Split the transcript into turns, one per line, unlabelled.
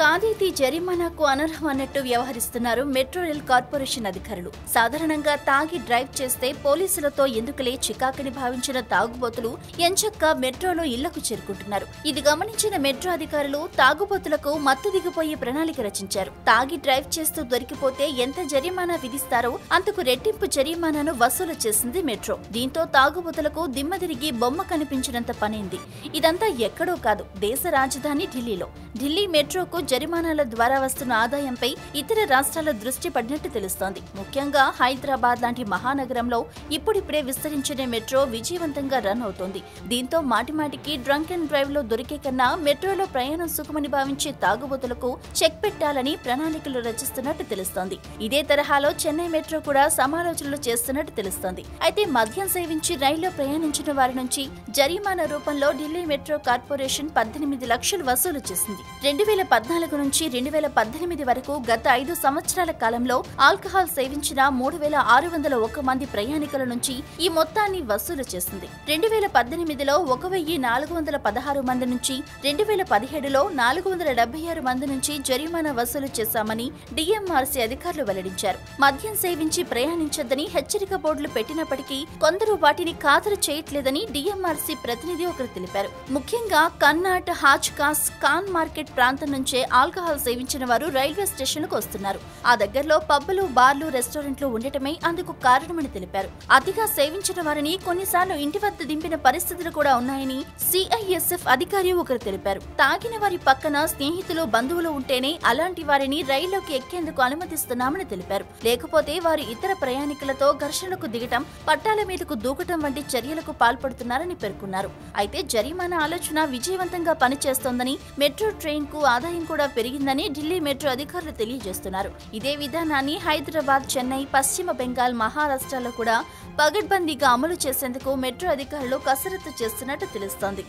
కాదేది జరిమానాకు అనర్హం అన్నట్టు వ్యవహరిస్తున్నారు metro rail corporation అధికారులు. సాధారణంగా తాగి డ్రైవ్ చేస్తే పోలీసులతో ఎందుకులే చికాకని భావించిన తాగుబోతులు ఎంచక్క మెట్రోలో ఇళ్ళకు చేరుకుంటున్నారు. ఇది గమనించిన మెట్రో అధికారులు తాగుబోతులకు మత్తు దిగిపోయే ప్రణాళిక రచించారు. తాగి డ్రైవ్ చేస్తూ దొరికిపోతే ఎంత జరిమానా విధిస్తారో అంతకు రెట్టింపు జరిమానాను వసూలు చేసింది మెట్రో. దీంతో తాగుబోతులకు దిమ్మదిరిగి బొమ్మ కనిపించినంత పనైంది. ఇదంతా ఎక్కడో కాదు దేశ రాజధాని ఢిల్లీలో. ఢిల్లీ మెట్రోకు జరిమానాల ద్వారా వస్తున్న ఆదాయంపై ఇతర రాష్ట్రాల దృష్టి పడినట్టు తెలుస్తోంది. ముఖ్యంగా హైదరాబాద్ లాంటి మహానగరంలో ఇప్పుడిప్పుడే విస్తరించిన మెట్రో విజయవంతంగా రన్ అవుతోంది. దీంతో మాటిమాటికి డ్రంక్ అండ్ డ్రైవ్లో దొరికే కన్నా మెట్రోలో ప్రయాణం సుఖమని భావించే తాగుబోతులకు చెక్ పెట్టాలని ప్రణాళికలు రచిస్తున్నట్టు తెలుస్తోంది. ఇదే తరహాలో చెన్నై మెట్రో కూడా సమాలోచనలు చేస్తున్నట్టు తెలుస్తోంది. అయితే మద్యం సేవించి రైల్లో ప్రయాణించిన వారి నుంచి జరిమానా రూపంలో ఢిల్లీ మెట్రో కార్పొరేషన్ పద్దెనిమిది లక్షలు వసూలు చేసింది. రెండు వేల పద్నాలుగు నుంచి రెండు వేల పద్దెనిమిది వరకు గత ఐదు సంవత్సరాల కాలంలో ఆల్కహాల్ సేవించిన మూడు వేల ఆరు వందల ఒక మంది ప్రయాణికుల నుంచి ఈ మొత్తాన్ని వసూలు చేసింది. రెండు వేల పద్దెనిమిదిలో ఒక వెయ్యి నాలుగు వందల పదహారు మంది నుంచి రెండు వేల పదిహేడులో నాలుగు వందల డెబ్బై ఆరు మంది నుంచి జరిమానా వసూలు చేశామని డిఎంఆర్సీ అధికారులు వెల్లడించారు. మద్యం సేవించి ప్రయాణించొద్దని హెచ్చరిక బోర్డులు పెట్టినప్పటికీ కొందరు వాటిని ఖాతరు చేయట్లేదని డిఎంఆర్సీ ప్రతినిధి ఒకరు తెలిపారు. ముఖ్యంగా కర్నాట్ హాజ్కాస్ కాన్ మార్కెట్ ప్రాంతం నుంచే ఆల్కహాల్ సేవించిన వారు రైల్వే స్టేషన్లకు వస్తున్నారు. ఆ దగ్గరలో పబ్బులు బార్లు రెస్టారెంట్లు ఉండటమే అందుకు కారణమని తెలిపారు. అతిగా సేవించిన వారిని కొన్నిసార్లు ఇంటి వద్ద దింపిన పరిస్థితులు కూడా ఉన్నాయని సిఐఎస్ఎఫ్ అధికారి ఒకరు తెలిపారు. తాగిన వారి పక్కన స్నేహితులు బంధువులు ఉంటేనే అలాంటి వారిని రైల్లోకి ఎక్కేందుకు అనుమతిస్తున్నామని తెలిపారు. లేకపోతే వారు ఇతర ప్రయాణికులతో ఘర్షణకు దిగటం పట్టాల మీదకు దూకటం వంటి చర్యలకు పాల్పడుతున్నారని పేర్కొన్నారు. అయితే జరిమానా ఆలోచన విజయవంతంగా పనిచేస్తోందని మెట్రో ట్రైన్కు ఆదాయం కూడా పెరిగిందని ఢిల్లీ మెట్రో అధికారులు తెలియజేస్తున్నారు. ఇదే విధానాన్ని హైదరాబాద్ చెన్నై పశ్చిమ బెంగాల్ మహారాష్ట్రలో కూడా పగడ్బందీగా అమలు చేసేందుకు మెట్రో అధికారులు కసరత్తు చేస్తున్నట్టు తెలుస్తోంది.